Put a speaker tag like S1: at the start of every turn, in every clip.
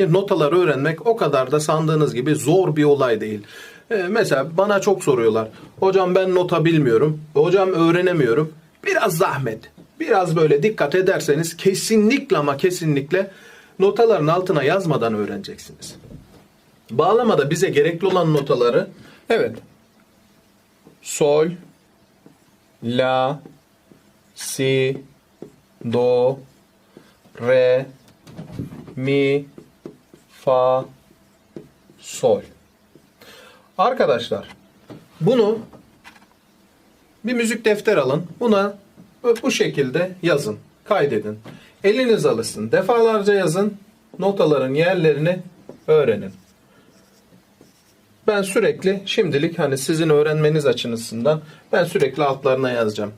S1: Notaları öğrenmek o kadar da sandığınız gibi zor bir olay değil. Ee, mesela bana çok soruyorlar. Hocam ben nota bilmiyorum. Hocam öğrenemiyorum. Biraz zahmet. Biraz böyle dikkat ederseniz kesinlikle ama kesinlikle notaların altına yazmadan öğreneceksiniz. Bağlamada bize gerekli olan notaları evet. Sol, la, si, do, re, mi, fa, sol. Arkadaşlar bunu bir müzik defter alın. Buna bu şekilde yazın. Kaydedin. Eliniz alışsın. Defalarca yazın. Notaların yerlerini öğrenin. Ben sürekli şimdilik hani sizin öğrenmeniz açısından ben sürekli altlarına yazacağım.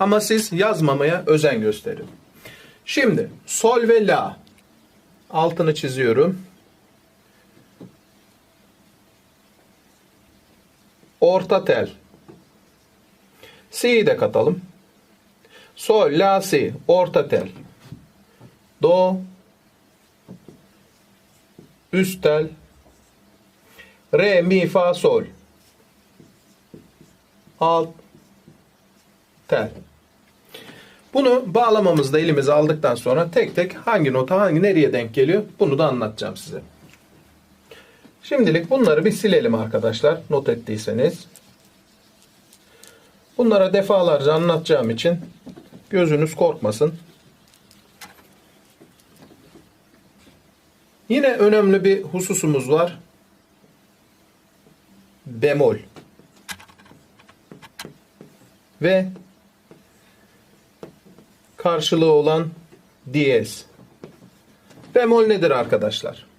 S1: Ama siz yazmamaya özen gösterin. Şimdi sol ve la altını çiziyorum. Orta tel. Si'yi de katalım. Sol, la, si, orta tel. Do, üst tel. Re, mi, fa, sol. Alt tel. Bunu bağlamamızda elimize aldıktan sonra tek tek hangi nota hangi nereye denk geliyor bunu da anlatacağım size. Şimdilik bunları bir silelim arkadaşlar not ettiyseniz. Bunlara defalarca anlatacağım için gözünüz korkmasın. Yine önemli bir hususumuz var. Bemol. Ve karşılığı olan diyez. Bemol nedir arkadaşlar?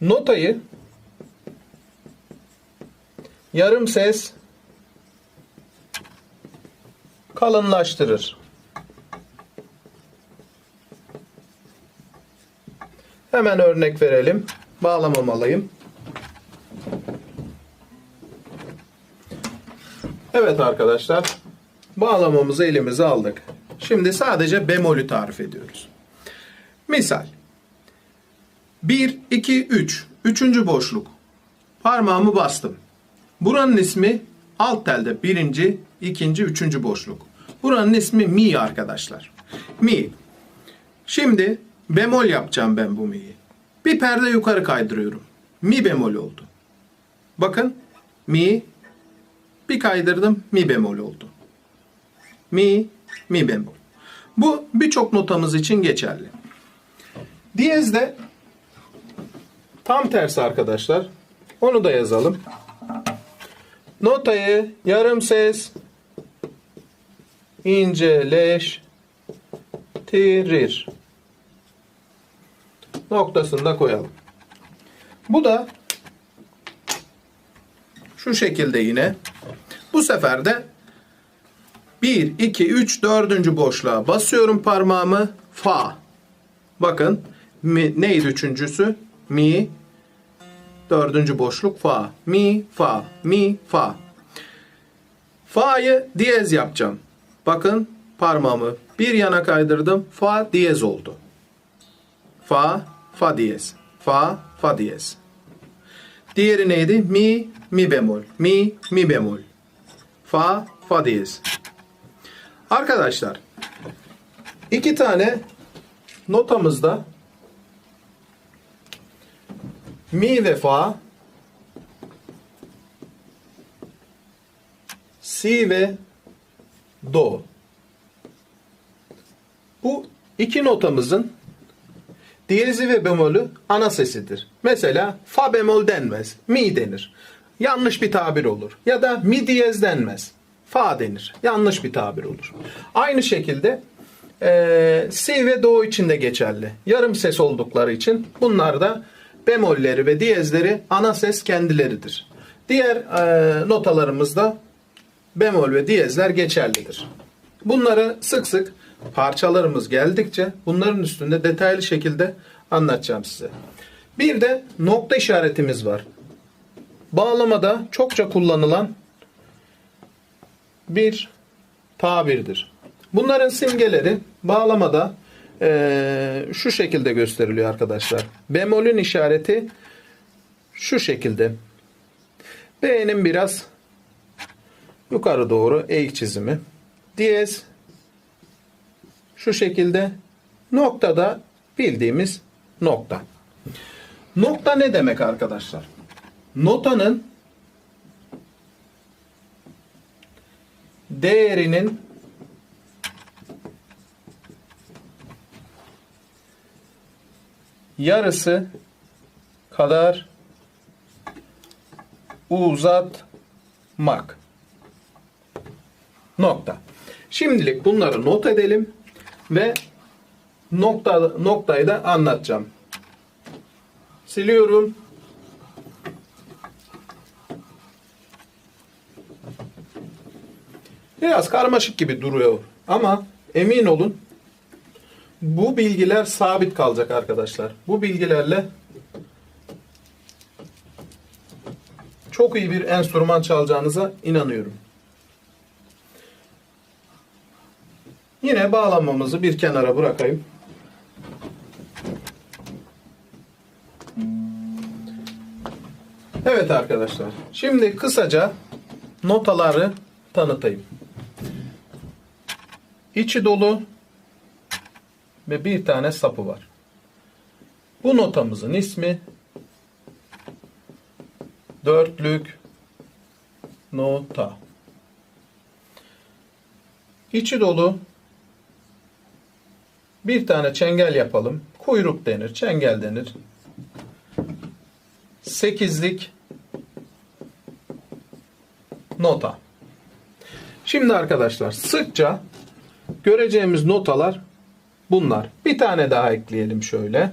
S1: Notayı yarım ses kalınlaştırır. Hemen örnek verelim. Bağlamamalıyım. Evet arkadaşlar. Bağlamamızı elimize aldık. Şimdi sadece bemolü tarif ediyoruz. Misal. 1, 2, 3. Üçüncü boşluk. Parmağımı bastım. Buranın ismi alt telde birinci, ikinci, üçüncü boşluk. Buranın ismi mi arkadaşlar. Mi. Şimdi bemol yapacağım ben bu mi'yi. Bir perde yukarı kaydırıyorum. Mi bemol oldu. Bakın mi bir kaydırdım mi bemol oldu. Mi, mi bemol. Bu birçok notamız için geçerli. Diyez de tam tersi arkadaşlar. Onu da yazalım. Notayı yarım ses inceleştirir. Noktasını da koyalım. Bu da şu şekilde yine. Bu sefer de 1, 2, 3, 4. boşluğa basıyorum parmağımı. Fa. Bakın neydi üçüncüsü? Mi. Dördüncü boşluk fa. Mi, fa. Mi, fa. Fa'yı diyez yapacağım. Bakın parmağımı bir yana kaydırdım. Fa diyez oldu. Fa, fa diyez. Fa, fa diyez. Diğeri neydi? Mi, mi bemol. Mi, mi bemol. Fa, fa diyez. Arkadaşlar iki tane notamızda mi ve fa si ve do. Bu iki notamızın diyezi ve bemolü ana sesidir. Mesela fa bemol denmez, mi denir. Yanlış bir tabir olur. Ya da mi diyez denmez. Fa denir. Yanlış bir tabir olur. Aynı şekilde e, si ve do için de geçerli. Yarım ses oldukları için bunlar da bemolleri ve diyezleri ana ses kendileridir. Diğer e, notalarımızda bemol ve diyezler geçerlidir. Bunları sık sık parçalarımız geldikçe bunların üstünde detaylı şekilde anlatacağım size. Bir de nokta işaretimiz var. Bağlamada çokça kullanılan bir tabirdir. Bunların simgeleri bağlamada Ee, şu şekilde gösteriliyor arkadaşlar. Bemolün işareti şu şekilde. B'nin biraz yukarı doğru eğik çizimi. Diyez şu şekilde. Nokta da bildiğimiz nokta. Nokta ne demek arkadaşlar? Notanın değerinin yarısı kadar uzatmak. Nokta. Şimdilik bunları not edelim ve nokta noktayı da anlatacağım. Siliyorum. Biraz karmaşık gibi duruyor ama emin olun bu bilgiler sabit kalacak arkadaşlar. Bu bilgilerle çok iyi bir enstrüman çalacağınıza inanıyorum. Yine bağlamamızı bir kenara bırakayım. Evet arkadaşlar. Şimdi kısaca notaları tanıtayım. İçi dolu ve bir tane sapı var. Bu notamızın ismi dörtlük nota. İçi dolu bir tane çengel yapalım. Kuyruk denir, çengel denir. Sekizlik nota. Şimdi arkadaşlar sıkça göreceğimiz notalar bunlar. Bir tane daha ekleyelim şöyle.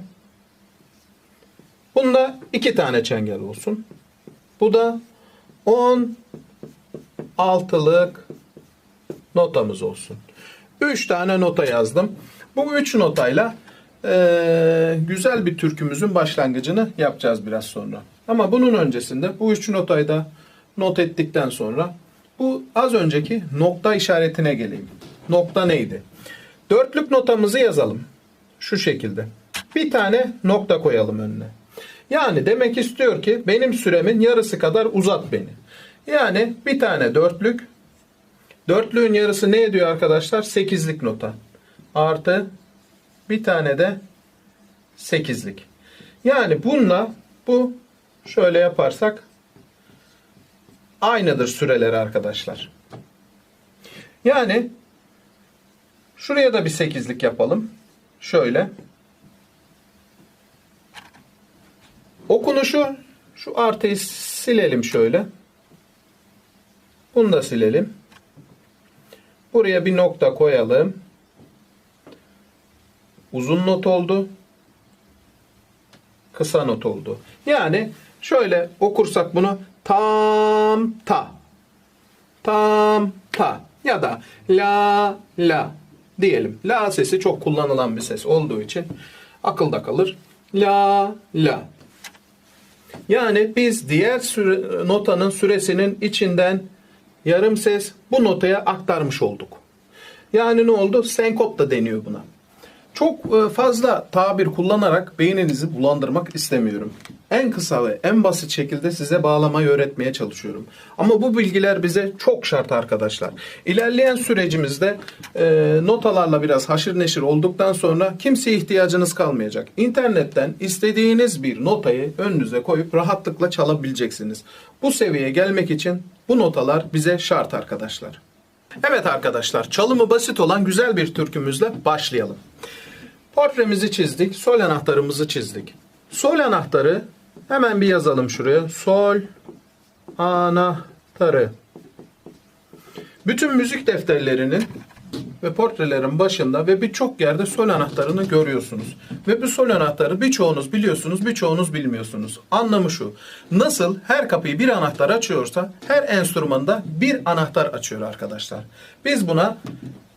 S1: Bunda iki tane çengel olsun. Bu da 10 altılık notamız olsun. 3 tane nota yazdım. Bu 3 notayla eee, güzel bir türkümüzün başlangıcını yapacağız biraz sonra. Ama bunun öncesinde bu 3 notayı da not ettikten sonra bu az önceki nokta işaretine geleyim. Nokta neydi? Dörtlük notamızı yazalım. Şu şekilde. Bir tane nokta koyalım önüne. Yani demek istiyor ki benim süremin yarısı kadar uzat beni. Yani bir tane dörtlük. Dörtlüğün yarısı ne ediyor arkadaşlar? Sekizlik nota. Artı bir tane de sekizlik. Yani bununla bu şöyle yaparsak aynıdır süreleri arkadaşlar. Yani şuraya da bir sekizlik yapalım. Şöyle. Okunuşu şu artıyı silelim şöyle. Bunu da silelim. Buraya bir nokta koyalım. Uzun not oldu. Kısa not oldu. Yani şöyle okursak bunu tam ta. Tam ta ya da la la diyelim. La sesi çok kullanılan bir ses olduğu için akılda kalır. La la. Yani biz diğer süre, notanın süresinin içinden yarım ses bu notaya aktarmış olduk. Yani ne oldu? Senkop da deniyor buna. Çok e, fazla tabir kullanarak beyninizi bulandırmak istemiyorum. En kısa ve en basit şekilde size bağlamayı öğretmeye çalışıyorum. Ama bu bilgiler bize çok şart arkadaşlar. İlerleyen sürecimizde e, notalarla biraz haşır neşir olduktan sonra kimseye ihtiyacınız kalmayacak. İnternetten istediğiniz bir notayı önünüze koyup rahatlıkla çalabileceksiniz. Bu seviyeye gelmek için bu notalar bize şart arkadaşlar. Evet arkadaşlar çalımı basit olan güzel bir türkümüzle başlayalım. Portremizi çizdik. Sol anahtarımızı çizdik. Sol anahtarı hemen bir yazalım şuraya. Sol anahtarı. Bütün müzik defterlerinin ve portrelerin başında ve birçok yerde sol anahtarını görüyorsunuz. Ve bu sol anahtarı birçoğunuz biliyorsunuz, birçoğunuz bilmiyorsunuz. Anlamı şu. Nasıl her kapıyı bir anahtar açıyorsa her enstrümanda bir anahtar açıyor arkadaşlar. Biz buna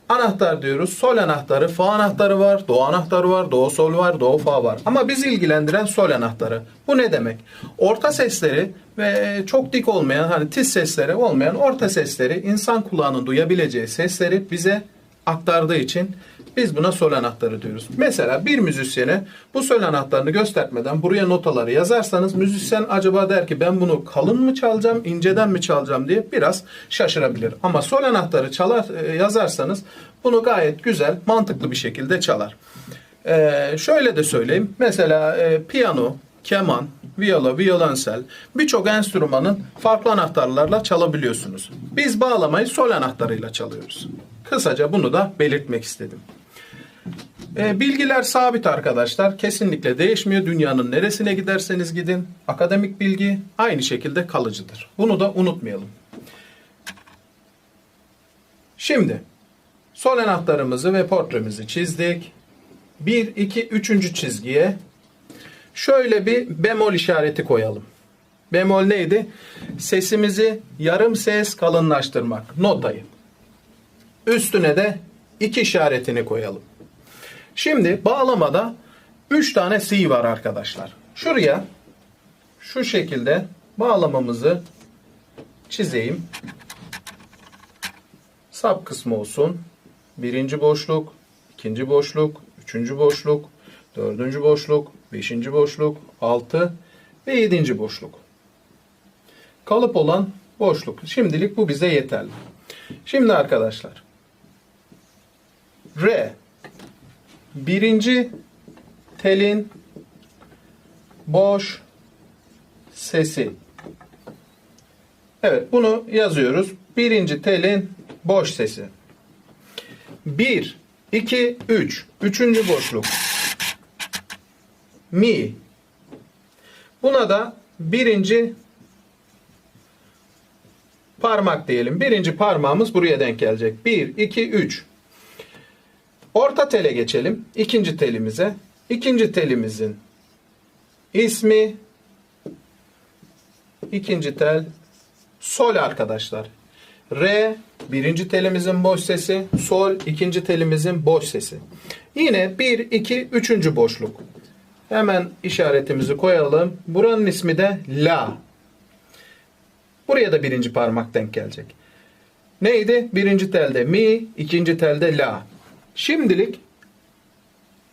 S1: anahtar diyoruz. Sol anahtarı, fa anahtarı var, do anahtarı var, do sol var, do fa var. Ama bizi ilgilendiren sol anahtarı. Bu ne demek? Orta sesleri ve çok dik olmayan hani tiz sesleri olmayan orta sesleri insan kulağının duyabileceği sesleri bize aktardığı için biz buna sol anahtarı diyoruz. Mesela bir müzisyene bu sol anahtarını göstermeden buraya notaları yazarsanız müzisyen acaba der ki ben bunu kalın mı çalacağım, inceden mi çalacağım diye biraz şaşırabilir. Ama sol anahtarı çalar e, yazarsanız bunu gayet güzel, mantıklı bir şekilde çalar. Ee, şöyle de söyleyeyim. Mesela e, piyano, keman, viola, violonsel birçok enstrümanın farklı anahtarlarla çalabiliyorsunuz. Biz bağlamayı sol anahtarıyla çalıyoruz. Kısaca bunu da belirtmek istedim. E, bilgiler sabit arkadaşlar. Kesinlikle değişmiyor. Dünyanın neresine giderseniz gidin. Akademik bilgi aynı şekilde kalıcıdır. Bunu da unutmayalım. Şimdi sol anahtarımızı ve portremizi çizdik. 1, 2, 3. çizgiye şöyle bir bemol işareti koyalım. Bemol neydi? Sesimizi yarım ses kalınlaştırmak. Notayı. Üstüne de iki işaretini koyalım. Şimdi bağlamada 3 tane C var arkadaşlar. Şuraya şu şekilde bağlamamızı çizeyim. Sap kısmı olsun. Birinci boşluk, ikinci boşluk, üçüncü boşluk, dördüncü boşluk, beşinci boşluk, altı ve yedinci boşluk. Kalıp olan boşluk. Şimdilik bu bize yeterli. Şimdi arkadaşlar. R birinci telin boş sesi. Evet bunu yazıyoruz. Birinci telin boş sesi. 1, 2, 3. Üçüncü boşluk. Mi. Buna da birinci parmak diyelim. Birinci parmağımız buraya denk gelecek. 1, 2, 3. Orta tele geçelim. İkinci telimize. İkinci telimizin ismi ikinci tel sol arkadaşlar. Re birinci telimizin boş sesi, sol ikinci telimizin boş sesi. Yine 1 2 üçüncü boşluk. Hemen işaretimizi koyalım. Buranın ismi de la. Buraya da birinci parmak denk gelecek. Neydi? Birinci telde mi, ikinci telde la. Şimdilik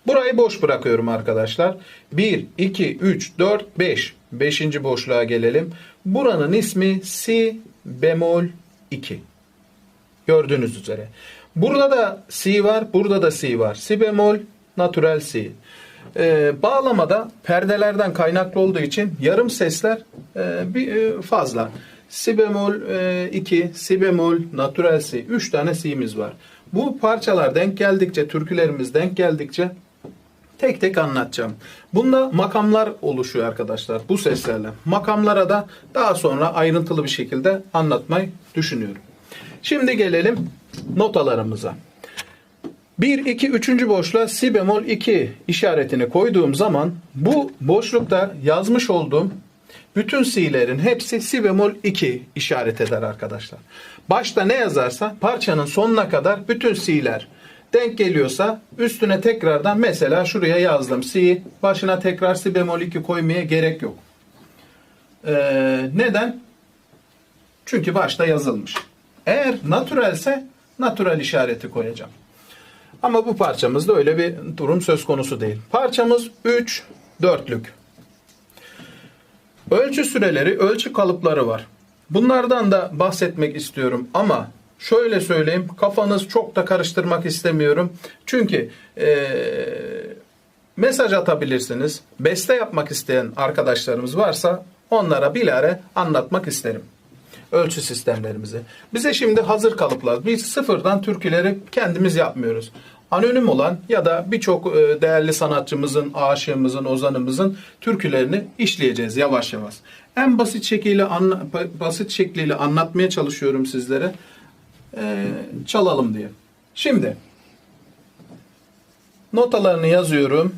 S1: burayı boş bırakıyorum arkadaşlar. 1, 2, 3, 4, 5. Beşinci boşluğa gelelim. Buranın ismi si bemol 2. Gördüğünüz üzere. Burada da si var, burada da si var. Si bemol, natural si. Ee, bağlamada perdelerden kaynaklı olduğu için yarım sesler e, bir e, fazla. Si bemol 2, e, si bemol, natural si. 3 tane si'miz var. Bu parçalar denk geldikçe, türkülerimiz denk geldikçe tek tek anlatacağım. Bunda makamlar oluşuyor arkadaşlar bu seslerle. Makamlara da daha sonra ayrıntılı bir şekilde anlatmayı düşünüyorum. Şimdi gelelim notalarımıza. 1, 2, 3. boşluğa si bemol 2 işaretini koyduğum zaman bu boşlukta yazmış olduğum bütün si'lerin hepsi si bemol 2 işaret eder arkadaşlar. Başta ne yazarsa parçanın sonuna kadar bütün si'ler denk geliyorsa üstüne tekrardan mesela şuraya yazdım si başına tekrar si bemol 2 koymaya gerek yok. Ee, neden? Çünkü başta yazılmış. Eğer naturelse natural işareti koyacağım. Ama bu parçamızda öyle bir durum söz konusu değil. Parçamız 3 dörtlük. Ölçü süreleri, ölçü kalıpları var. Bunlardan da bahsetmek istiyorum ama şöyle söyleyeyim kafanız çok da karıştırmak istemiyorum. Çünkü ee, mesaj atabilirsiniz. Beste yapmak isteyen arkadaşlarımız varsa onlara bilare anlatmak isterim. Ölçü sistemlerimizi. Bize şimdi hazır kalıplar. Biz sıfırdan türküleri kendimiz yapmıyoruz anonim olan ya da birçok e, değerli sanatçımızın, aşığımızın, ozanımızın türkülerini işleyeceğiz yavaş yavaş. En basit şekliyle anla, basit şekliyle anlatmaya çalışıyorum sizlere. Ee, çalalım diye. Şimdi notalarını yazıyorum.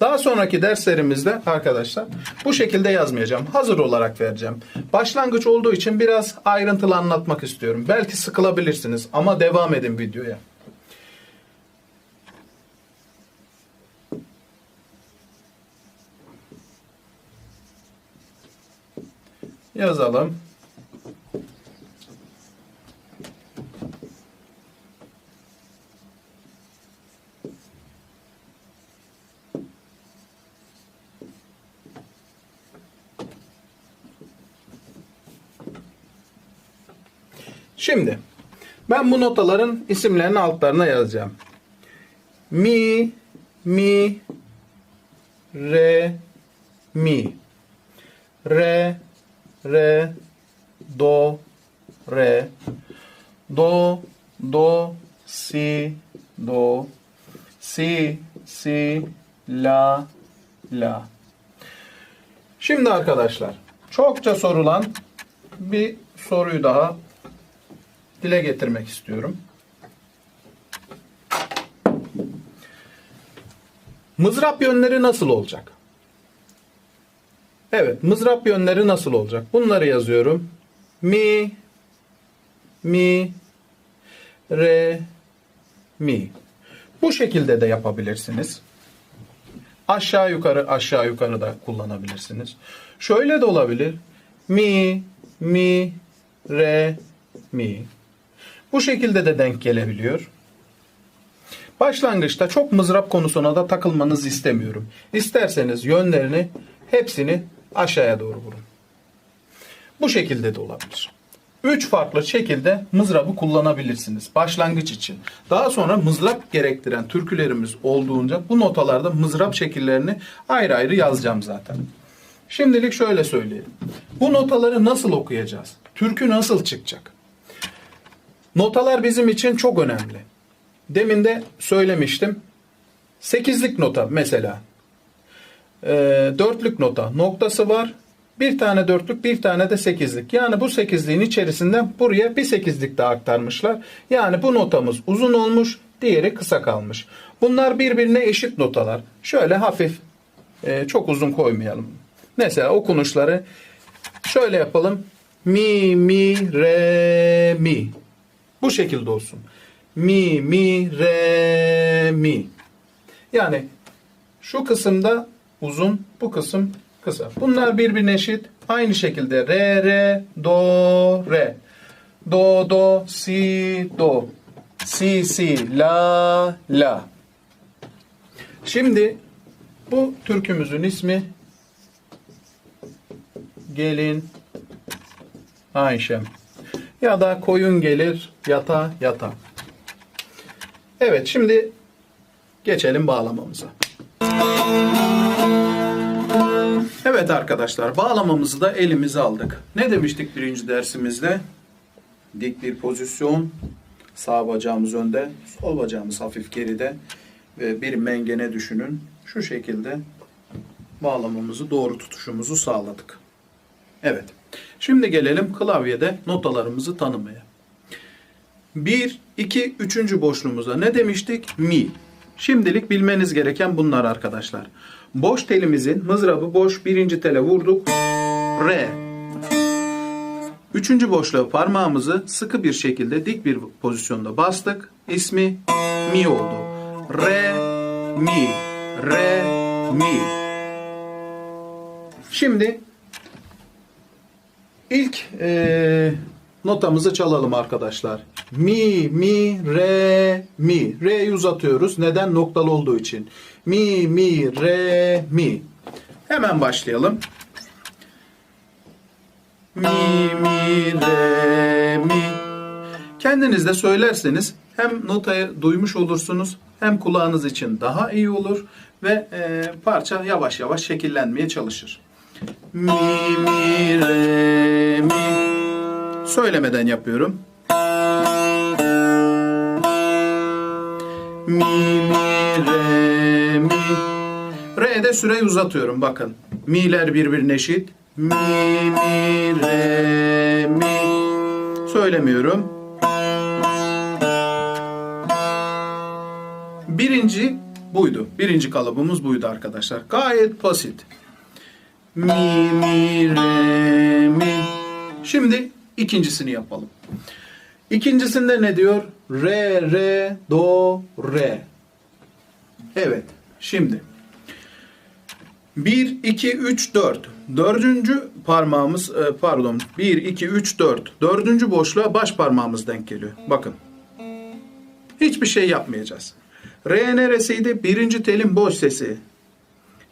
S1: Daha sonraki derslerimizde arkadaşlar bu şekilde yazmayacağım. Hazır olarak vereceğim. Başlangıç olduğu için biraz ayrıntılı anlatmak istiyorum. Belki sıkılabilirsiniz ama devam edin videoya. yazalım. Şimdi ben bu notaların isimlerini altlarına yazacağım. Mi, mi, re, mi. Re, re, do, re. Do, do, si, do. Si, si, la, la. Şimdi arkadaşlar çokça sorulan bir soruyu daha dile getirmek istiyorum. Mızrap yönleri nasıl olacak? Evet, mızrap yönleri nasıl olacak? Bunları yazıyorum. Mi, mi, re, mi. Bu şekilde de yapabilirsiniz. Aşağı yukarı aşağı yukarı da kullanabilirsiniz. Şöyle de olabilir. Mi, mi, re, mi. Bu şekilde de denk gelebiliyor. Başlangıçta çok mızrap konusuna da takılmanızı istemiyorum. İsterseniz yönlerini hepsini aşağıya doğru vurun. Bu şekilde de olabilir. Üç farklı şekilde mızrabı kullanabilirsiniz başlangıç için. Daha sonra mızrap gerektiren türkülerimiz olduğunca bu notalarda mızrap şekillerini ayrı ayrı yazacağım zaten. Şimdilik şöyle söyleyelim. Bu notaları nasıl okuyacağız? Türkü nasıl çıkacak? Notalar bizim için çok önemli. Demin de söylemiştim. Sekizlik nota mesela. Ee, dörtlük nota noktası var. Bir tane dörtlük bir tane de sekizlik. Yani bu sekizliğin içerisinden buraya bir sekizlik daha aktarmışlar. Yani bu notamız uzun olmuş diğeri kısa kalmış. Bunlar birbirine eşit notalar. Şöyle hafif e, çok uzun koymayalım. Mesela okunuşları şöyle yapalım. Mi, mi, re, mi. Bu şekilde olsun. Mi, mi, re, mi. Yani şu kısımda uzun, bu kısım kısa. Bunlar birbirine eşit. Aynı şekilde re, re, do, re. Do, do, si, do. Si, si, la, la. Şimdi bu türkümüzün ismi Gelin Ayşem. Ya da koyun gelir yata yata. Evet şimdi geçelim bağlamamıza. Evet arkadaşlar bağlamamızı da elimize aldık. Ne demiştik birinci dersimizde? Dik bir pozisyon. Sağ bacağımız önde, sol bacağımız hafif geride ve bir mengene düşünün. Şu şekilde bağlamamızı doğru tutuşumuzu sağladık. Evet. Şimdi gelelim klavyede notalarımızı tanımaya. 1, 2, 3. boşluğumuza ne demiştik? Mi. Şimdilik bilmeniz gereken bunlar arkadaşlar. Boş telimizin mızrabı boş birinci tele vurduk. Re. Üçüncü boşluğa parmağımızı sıkı bir şekilde dik bir pozisyonda bastık. İsmi mi oldu. Re, mi, re, mi. Şimdi ilk e, notamızı çalalım arkadaşlar. Mi, mi, re, mi. Re'yi uzatıyoruz. Neden? Noktalı olduğu için. Mi, mi, re, mi. Hemen başlayalım. Mi, mi, re, mi. Kendiniz de söylerseniz hem notayı duymuş olursunuz hem kulağınız için daha iyi olur ve e, parça yavaş yavaş şekillenmeye çalışır. Mi, mi, re, mi. Söylemeden yapıyorum. Mi, mi, re, mi. Re'de süreyi uzatıyorum bakın. Mi'ler birbirine eşit. Mi, mi, re, mi. Söylemiyorum. Birinci buydu. Birinci kalıbımız buydu arkadaşlar. Gayet basit. Mi, mi, re, mi. Şimdi ikincisini yapalım. İkincisinde ne diyor? Re, re, do, re. Evet. Şimdi 1, 2, 3, 4. Dördüncü parmağımız e, pardon 1, 2, 3, 4. Dördüncü boşluğa baş parmağımız denk geliyor. Bakın. Hiçbir şey yapmayacağız. Re neresiydi? Birinci telin boş sesi.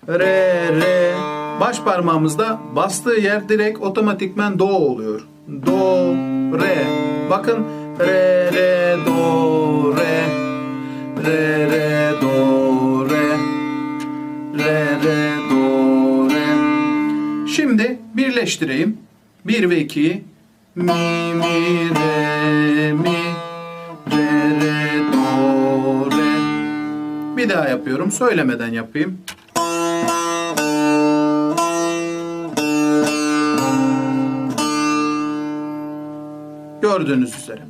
S1: Re, re. Baş parmağımızda bastığı yer direkt otomatikmen do oluyor. Do, re. Bakın re re do re re re do re re re do re. Şimdi birleştireyim. 1 ve 2'yi mi mi re mi re re do re. Bir daha yapıyorum. Söylemeden yapayım. Gördüğünüz üzere.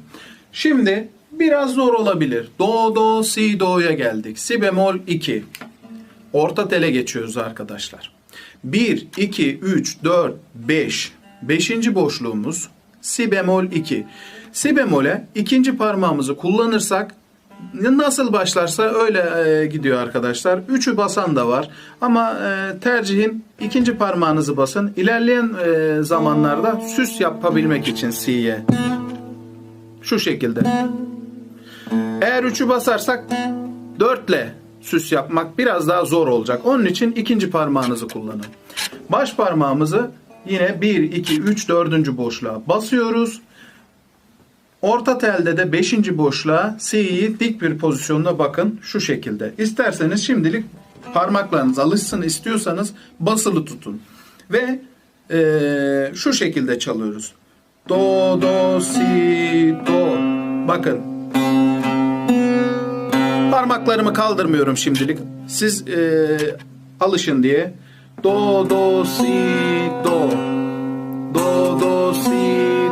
S1: Şimdi biraz zor olabilir. Do, do, si, do'ya geldik. Si bemol 2. Orta tele geçiyoruz arkadaşlar. 1, 2, 3, 4, 5. Beşinci boşluğumuz si bemol 2. Si bemole ikinci parmağımızı kullanırsak nasıl başlarsa öyle e, gidiyor arkadaşlar. Üçü basan da var ama e, tercihim ikinci parmağınızı basın. İlerleyen e, zamanlarda süs yapabilmek için si'ye. Şu şekilde. Eğer üçü basarsak dörtle süs yapmak biraz daha zor olacak. Onun için ikinci parmağınızı kullanın. Baş parmağımızı yine 1, 2, 3, 4. boşluğa basıyoruz. Orta telde de 5. boşluğa C'yi dik bir pozisyonda bakın şu şekilde. İsterseniz şimdilik parmaklarınız alışsın istiyorsanız basılı tutun. Ve eee, şu şekilde çalıyoruz. Do, do, si, do. Bakın Parmaklarımı kaldırmıyorum şimdilik. Siz e, alışın diye. Do, do, si, do. Do, do, si,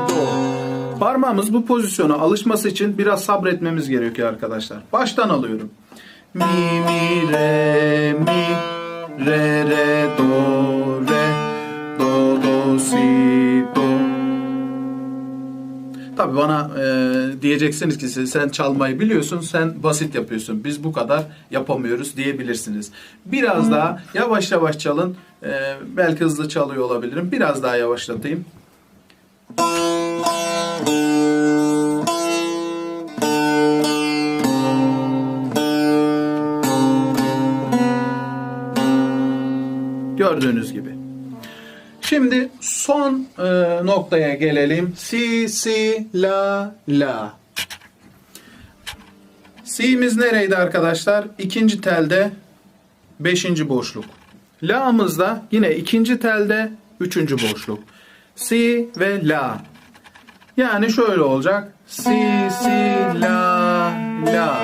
S1: do. Parmağımız bu pozisyona alışması için biraz sabretmemiz gerekiyor arkadaşlar. Baştan alıyorum. Mi, mi, re, mi. Re, re, do, re. Do, do, si. Tabii bana e, diyeceksiniz ki sen çalmayı biliyorsun, sen basit yapıyorsun. Biz bu kadar yapamıyoruz diyebilirsiniz. Biraz daha yavaş yavaş çalın. E, belki hızlı çalıyor olabilirim. Biraz daha yavaşlatayım. Gördüğünüz gibi. Şimdi son e, noktaya gelelim. Si, si, la, la. Si'miz nereydi arkadaşlar? İkinci telde beşinci boşluk. La'mız da yine ikinci telde üçüncü boşluk. Si ve la. Yani şöyle olacak. Si, si, la, la.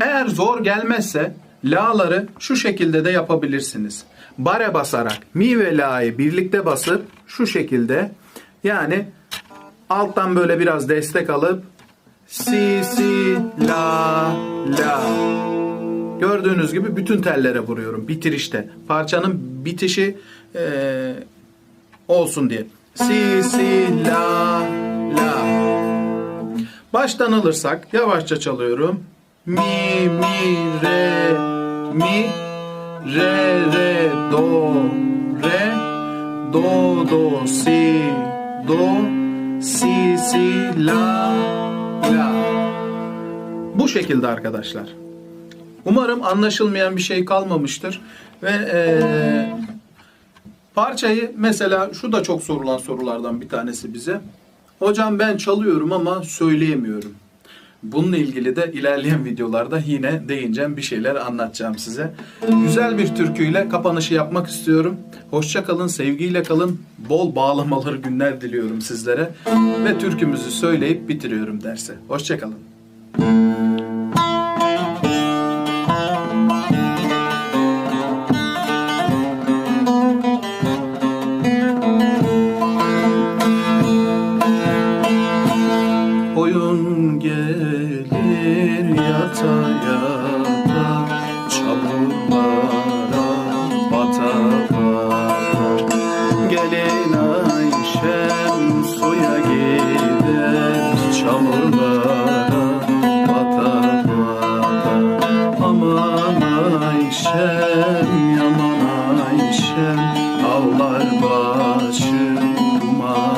S1: Eğer zor gelmezse la'ları şu şekilde de yapabilirsiniz. Bare basarak mi ve la'yı birlikte basıp şu şekilde yani alttan böyle biraz destek alıp si si la la. Gördüğünüz gibi bütün tellere vuruyorum bitirişte. Parçanın bitişi eee, olsun diye. Si si la la. Baştan alırsak yavaşça çalıyorum. Mi mi re mi re re do re do do si do si si la la. Bu şekilde arkadaşlar. Umarım anlaşılmayan bir şey kalmamıştır ve eee Parçayı mesela şu da çok sorulan sorulardan bir tanesi bize. Hocam ben çalıyorum ama söyleyemiyorum. Bununla ilgili de ilerleyen videolarda yine değineceğim bir şeyler anlatacağım size. Güzel bir türküyle kapanışı yapmak istiyorum. Hoşça kalın, sevgiyle kalın. Bol bağlamaları günler diliyorum sizlere. Ve türkümüzü söyleyip bitiriyorum derse. Hoşça kalın.